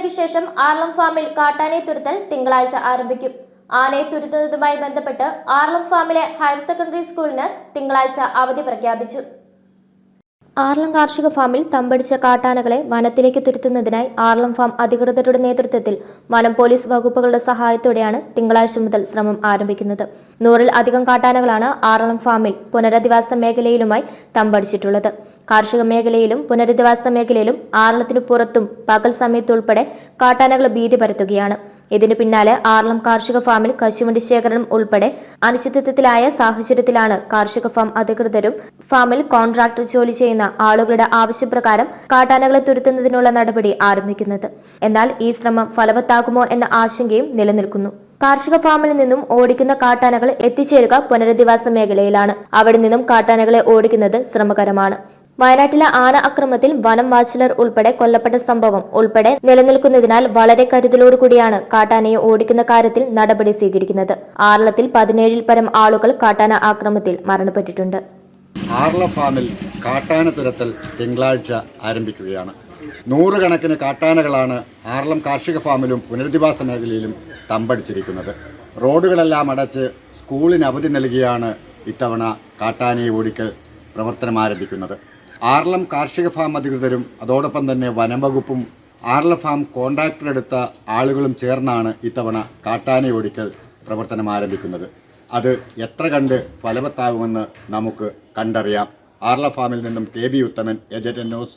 ഇടവേളയ്ക്ക് ശേഷം ആർലം ഫാമിൽ കാട്ടാനെ തുരുത്തൽ തിങ്കളാഴ്ച ആരംഭിക്കും. ആനയെ തുരുത്തുന്നതുമായി ബന്ധപ്പെട്ട് ആർലം ഫാമിലെ ഹയർ സെക്കൻഡറി സ്കൂളിന് തിങ്കളാഴ്ച അവധി പ്രഖ്യാപിച്ചു. ആർലം കാർഷിക ഫാമിൽ തമ്പടിച്ച കാട്ടാനകളെ വനത്തിലേക്ക് തുരുത്തുന്നതിനായി ആർലം ഫാം അധികൃതരുടെ നേതൃത്വത്തിൽ വനം പോലീസ് വകുപ്പുകളുടെ സഹായത്തോടെയാണ് തിങ്കളാഴ്ച മുതൽ ശ്രമം ആരംഭിക്കുന്നത്. നൂറിൽ അധികം കാട്ടാനകളാണ് ആർലം ഫാമിൽ പുനരധിവാസ മേഖലയിലുമായി തമ്പടിച്ചിട്ടുള്ളത്. കാർഷിക മേഖലയിലും പുനരധിവാസ മേഖലയിലും ആറളത്തിനു പുറത്തും പകൽ സമയത്തുൾപ്പെടെ കാട്ടാനകൾ ഭീതി പരത്തുകയാണ് ഇതിനു പിന്നാലെ ആർലം കാർഷിക ഫാമിൽ കശുവണ്ടി ശേഖരണം ഉൾപ്പെടെ അനിശ്ചിതത്വത്തിലായ സാഹചര്യത്തിലാണ് കാർഷിക ഫാം അധികൃതരും ഫാമിൽ കോൺട്രാക്ടർ ജോലി ചെയ്യുന്ന ആളുകളുടെ ആവശ്യപ്രകാരം കാട്ടാനകളെ തുരുത്തുന്നതിനുള്ള നടപടി ആരംഭിക്കുന്നത്. എന്നാൽ ഈ ശ്രമം ഫലവത്താകുമോ എന്ന ആശങ്കയും നിലനിൽക്കുന്നു. കാർഷിക ഫാമിൽ നിന്നും ഓടിക്കുന്ന കാട്ടാനകൾ എത്തിച്ചേരുക പുനരധിവാസ മേഖലയിലാണ്. അവിടെ നിന്നും കാട്ടാനകളെ ഓടിക്കുന്നത് ശ്രമകരമാണ്. വയനാട്ടിലെ ആന അക്രമത്തിൽ വനം വാച്ചിലർ ഉൾപ്പെടെ കൊല്ലപ്പെട്ട സംഭവം ഉൾപ്പെടെ നിലനിൽക്കുന്നതിനാൽ വളരെ കരുതലോടുകൂടിയാണ് കാട്ടാനയെ ഓടിക്കുന്ന കാര്യത്തിൽ നടപടി സ്വീകരിക്കുന്നത്. ആറളത്തിൽ പതിനേഴിൽ പരം ആളുകൾ കാട്ടാന ആക്രമത്തിൽ മരണപ്പെട്ടിട്ടുണ്ട്. ആർല ഫാമിൽ കാട്ടാന തുരത്തൽ തിങ്കളാഴ്ച ആരംഭിക്കുകയാണ്. നൂറുകണക്കിന് കാട്ടാനകളാണ് ആർലം കാർഷിക ഫാമിലും പുനരധിവാസ മേഖലയിലും തമ്പടിച്ചിരിക്കുന്നത്. റോഡുകളെല്ലാം അടച്ച് സ്കൂളിന് അവധി നൽകിയാണ് ഇത്തവണ കാട്ടാനയെ ഓടിക്കൽ പ്രവർത്തനം ആരംഭിക്കുന്നത്. ആർലം കാർഷിക ഫാം അധികൃതരും അതോടൊപ്പം തന്നെ വനംവകുപ്പും ആർല ഫാം കോൺട്രാക്ടറെടുത്ത ആളുകളും ചേർന്നാണ് ഇത്തവണ കാട്ടാന ഓടിക്കൽ പ്രവർത്തനം ആരംഭിക്കുന്നത്. അത് എത്ര കണ്ട് ഫലവത്താകുമെന്ന് നമുക്ക് കണ്ടറിയാം. ആർല ഫാമിൽ നിന്നും കെ ബി ഉത്തമൻ എജറ്റ് ന്യൂസ്.